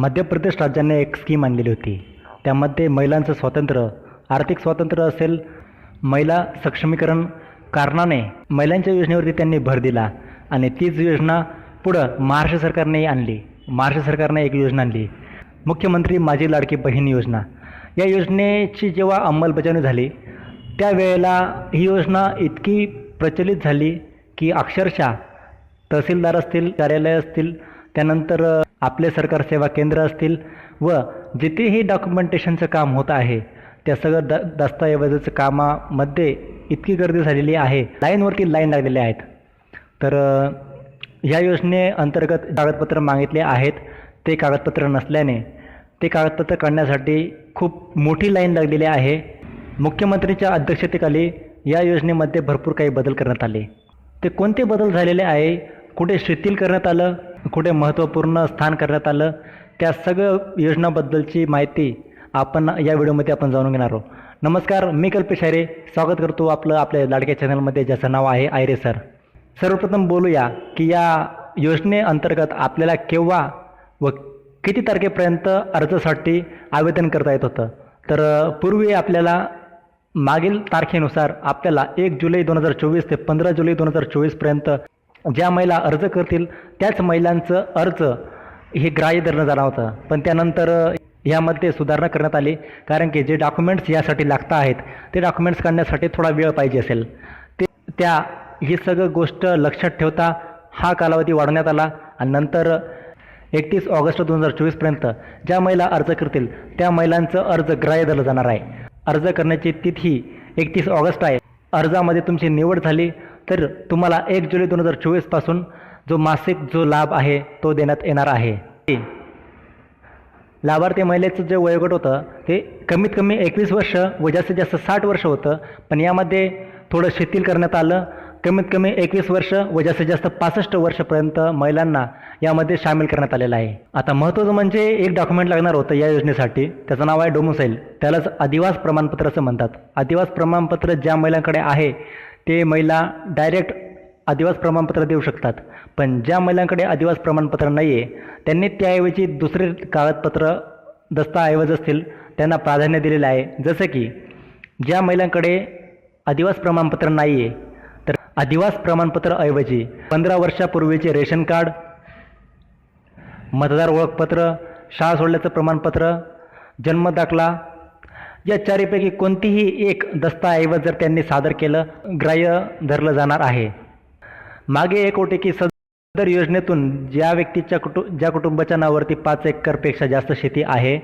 मध्य प्रदेश राज्याने एक स्कीम आणलेली होती. त्यामध्ये महिलांचं स्वातंत्र्य आर्थिक स्वातंत्र्य असेल महिला सक्षमीकरण कारणाने महिलांच्या योजनेवरती त्यांनी भर दिला आणि तीच योजना पुढं महाराष्ट्र सरकारने आणली. महाराष्ट्र सरकारने एक योजना आणली. मुख्यमंत्री माझी लाडकी बहीण योजना. या योजनेची जेव्हा अंमलबजावणी झाली त्यावेळेला ही योजना इतकी प्रचलित झाली की अक्षरशः तहसीलदार असतील कार्यालय असतील त्यानंतर आपले सरकार सेवा केंद्र असतील व जिथेही डॉक्युमेंटेशनचं काम होत आहे त्या सगळं द दस्तऐवजाचं कामामध्ये इतकी गर्दी झालेली आहे. लाईनवरती लाईन लागलेल्या आहेत. तर या ह्या योजनेअंतर्गत कागदपत्र मागितले आहेत. ते कागदपत्र नसल्याने ते कागदपत्र काढण्यासाठी खूप मोठी लाईन लागलेली आहे. मुख्यमंत्रीच्या अध्यक्षतेखाली या योजनेमध्ये भरपूर काही बदल करण्यात आले. ते कोणते बदल झालेले आहे? कुठे शिथिल करण्यात आलं? कुठे महत्त्वपूर्ण स्थान करण्यात आलं त्या सगळं योजनाबद्दलची माहिती आपण या व्हिडिओमध्ये आपण जाणून घेणार आहोत. नमस्कार मी कल्पेश आयरे स्वागत करतो आपलं आपल्या लाडक्या चॅनलमध्ये ज्याचं नाव आहे आयरे सर. सर्वप्रथम बोलूया की या योजनेअंतर्गत आपल्याला केव्हा व किती तारखेपर्यंत अर्जासाठी आवेदन करता येत होतं? तर पूर्वी आपल्याला मागील तारखेनुसार आपल्याला एक जुलै दोन हजार चोवीस ते पंधरा जुलै दोन हजार चोवीसपर्यंत ज्या महिला अर्ज करतील त्याच महिलांचं अर्ज हे ग्राह्य धरलं जाणार होतं. पण त्यानंतर यामध्ये सुधारणा करण्यात आली कारण की जे डॉक्युमेंट्स यासाठी लागत आहेत ते डॉक्युमेंट्स काढण्यासाठी थोडा वेळ पाहिजे असेल. ते त्या ही सगळं गोष्ट लक्षात ठेवता हा कालावधी वाढवण्यात आला आणि नंतर एकतीस ऑगस्ट दोन हजार चोवीसपर्यंत ज्या महिला अर्ज करतील त्या महिलांचं अर्ज ग्राह्य धरलं जाणार आहे. अर्ज करण्याची तिथी एकतीस ऑगस्ट आहे. अर्जामध्ये तुमची निवड झाली तर तुम्हाला एक जुलै दोन हजार चोवीसपासून जो मासिक जो लाभ आहे तो देण्यात येणार आहे. लाभार्थी महिलेचं जे वयोगट होतं ते कमीत कमी एकवीस वर्ष व जास्तीत जास्त साठ वर्ष होतं. पण यामध्ये थोडं शिथिल करण्यात आलं. कमीत कमी एकवीस वर्ष व जास्तीत जास्त पासष्ट वर्षपर्यंत महिलांना यामध्ये सामील करण्यात आलेलं आहे. आता महत्त्वाचं म्हणजे एक डॉक्युमेंट लागणार होतं या योजनेसाठी. त्याचं नाव आहे डोमोसाईल. त्यालाच अधिवास प्रमाणपत्र असं म्हणतात. अधिवास प्रमाणपत्र ज्या महिलांकडे आहे ते महिला डायरेक्ट आदिवास प्रमाणपत्र देऊ शकतात. पण ज्या महिलांकडे आदिवास प्रमाणपत्र नाही आहे त्यांनी त्याऐवजी दुसरे कागदपत्र दस्ताऐवज असतील त्यांना प्राधान्य दिलेलं आहे. जसं की ज्या महिलांकडे आदिवास प्रमाणपत्र नाही आहे तर आदिवास प्रमाणपत्राऐवजी पंधरा वर्षापूर्वीचे रेशन कार्ड मतदार ओळखपत्र शाळा सोडल्याचं प्रमाणपत्र जन्मदाखला या चारीपैकी कोणतीही एक दस्तऐवज जर त्यांनी सादर केलं ग्राह्य धरलं जाणार आहे. मागे एक होते की सदर योजनेतून ज्या व्यक्तीच्या कुटु ज्या कुटुंबाच्या नावावरती पाच एकरपेक्षा जास्त शेती आहे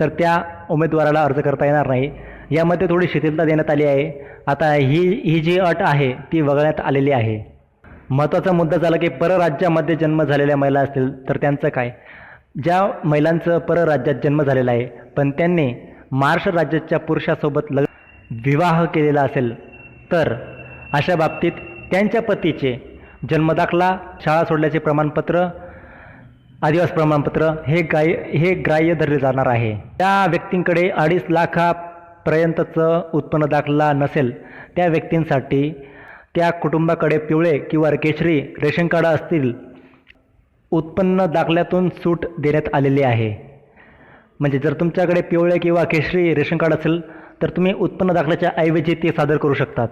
तर त्या उमेदवाराला अर्ज करता येणार नाही. यामध्ये थोडी शिथिलता देण्यात आली आहे. आता ही ही जी अट आहे ती वगळण्यात आलेली आहे. महत्त्वाचा मुद्दा झाला की परराज्यामध्ये जन्म झालेल्या महिला असतील तर त्यांचं काय? ज्या महिलांचं परराज्यात जन्म झालेला आहे पण त्यांनी महाराष्ट्र राज्याच्या पुरुषासोबत लग विवाह केलेला असेल. तर अशा बाबतीत त्यांच्या पतीचे जन्मदाखला शाळा सोडल्याचे प्रमाणपत्र आदिवास प्रमाणपत्र हे गाय हे ग्राह्य धरले जाणार आहे. त्या व्यक्तींकडे अडीच लाखापर्यंतचं उत्पन्न दाखला नसेल त्या व्यक्तींसाठी त्या कुटुंबाकडे पिवळे किंवा केशरी रेशन कार्ड असतील उत्पन्न दाखल्यातून सूट देण्यात आलेली आहे. म्हणजे जर तुमच्याकडे पिवळे किंवा केशरी रेशन कार्ड असेल तर तुम्ही उत्पन्न दाखल्याच्या ऐवजी ते सादर करू शकतात.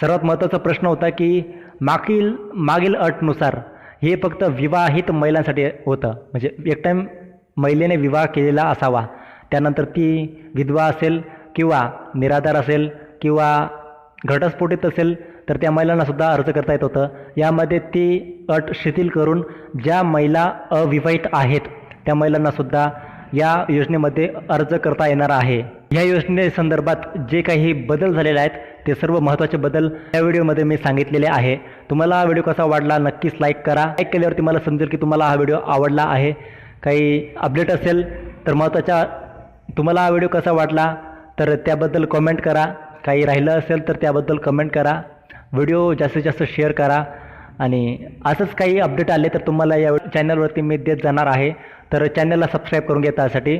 सर्वात महत्त्वाचा प्रश्न होता की मागील मागील अटनुसार हे फक्त विवाहित महिलांसाठी होतं. म्हणजे एक टाईम महिलेने विवाह केलेला असावा. त्यानंतर ती विधवा असेल किंवा निराधार असेल किंवा घटस्फोटीत असेल तर त्या महिलांनासुद्धा अर्ज करता येत होतं. यामध्ये ती अट शिथिल करून ज्या महिला अविवाहित आहेत त्या महिलांनासुद्धा या योजनेमध्ये अर्ज करता येणार आहे. या योजनेसंदर्भात जे काही बदल झालेले आहेत ते सर्व महत्त्वाचे बदल या व्हिडिओमध्ये मी सांगितलेले आहे. तुम्हाला हा व्हिडिओ कसा वाटला नक्कीच लाईक करा. लाईक केल्यावरती मला समजेल की तुम्हाला हा व्हिडिओ आवडला आहे. काही अपडेट असेल तर महत्त्वाच्या तुम्हाला हा व्हिडिओ कसा वाटला तर त्याबद्दल कमेंट करा. काही राहिलं असेल तर त्याबद्दल कमेंट करा. व्हिडिओ जास्तीत जास्त शेअर करा. आणि असंच काही अपडेट आले तर तुम्हाला या चॅनलवरती मी देत जाणार आहे. तर चॅनलला सबस्क्राईब करून घ्या त्यासाठी.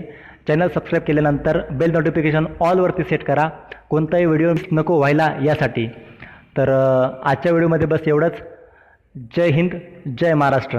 चॅनल सबस्क्राईब केल्यानंतर बेल नोटिफिकेशन ऑलवरती सेट करा. कोणताही व्हिडिओ नको व्हायला यासाठी. तर आजच्या व्हिडिओमध्ये बस एवढंच. जय हिंद जय महाराष्ट्र.